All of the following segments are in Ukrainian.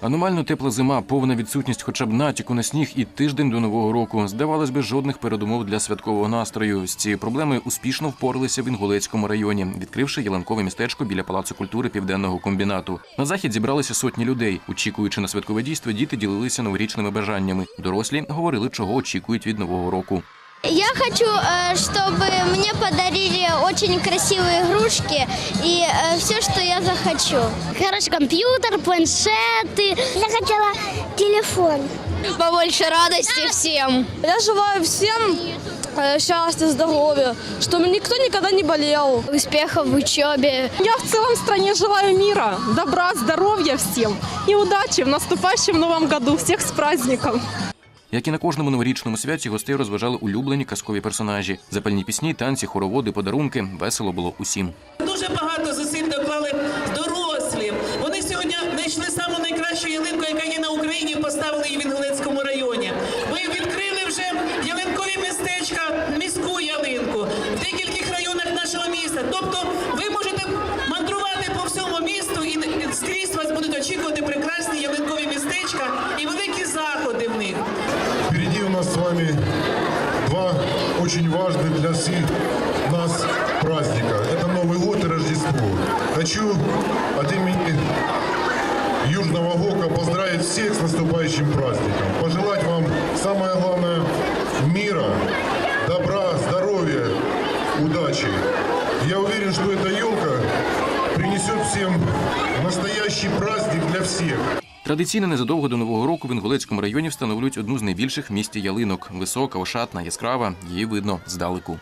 Аномально тепла зима, повна відсутність хоча б натяку на сніг і тиждень до нового року. Здавалось би, жодних передумов для святкового настрою. З цією проблемою успішно впоралися в Інгулецькому районі, відкривши ялинкове містечко біля палацу культури південного комбінату. На захід зібралися сотні людей. Очікуючи на святкове дійство, діти ділилися новорічними бажаннями. Дорослі говорили, чого очікують від нового року. Я хочу, э, чтобы мне подарили очень красивые игрушки и все, что я захочу. Хороший компьютер, планшеты. Я хотела телефон. Побольше радости всем. Я желаю всем э, счастья, здоровья, чтобы никто никогда не болел. Успехов в учебе. Я в целом стране желаю мира, добра, здоровья всем и удачи в наступающем новом году. Всех с праздником! Як і на кожному новорічному святі, гостей розважали улюблені казкові персонажі. Запальні пісні, танці, хороводи, подарунки. Весело було усім. Дуже багато зусиль доклали дорослі. Вони сьогодні знайшли саму найкращу ялинку, яка є на Україні, поставили її в Інгулецькому районі. Ми відкрили вже ялинкові вами два очень важных для всех нас праздника. Это Новый год и Рождество. Хочу от имени Южного Гока поздравить всех с наступающим праздником. Пожелать вам самое главное мира, добра, здоровья, удачи. Я уверен, что эта елка принесет всем настоящий праздник для всех. Традиційно незадовго до нового року в Інгулецькому районі встановлюють одну з найбільших в місті ялинок. Висока, ошатна, яскрава. Її видно здалеку.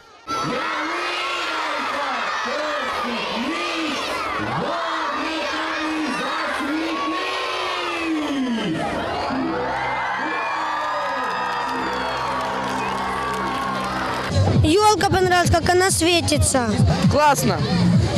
Елка понравилась, как она светится. Классно,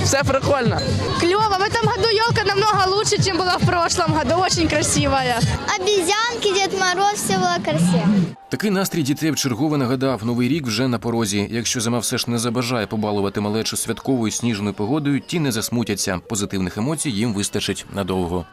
все прикольно. Клево! В этом году елка намного лучше, чем была в прошлом году. Очень красивая. Обезьянки, Дед Мороз, все было красиво. Такий настрій дітей вчергове нагадав, новий рік вже на порозі. Якщо зима все ж не забажає побалувати малечу святковою сніжною погодою, ті не засмутяться. Позитивних емоцій їм вистачить надовго.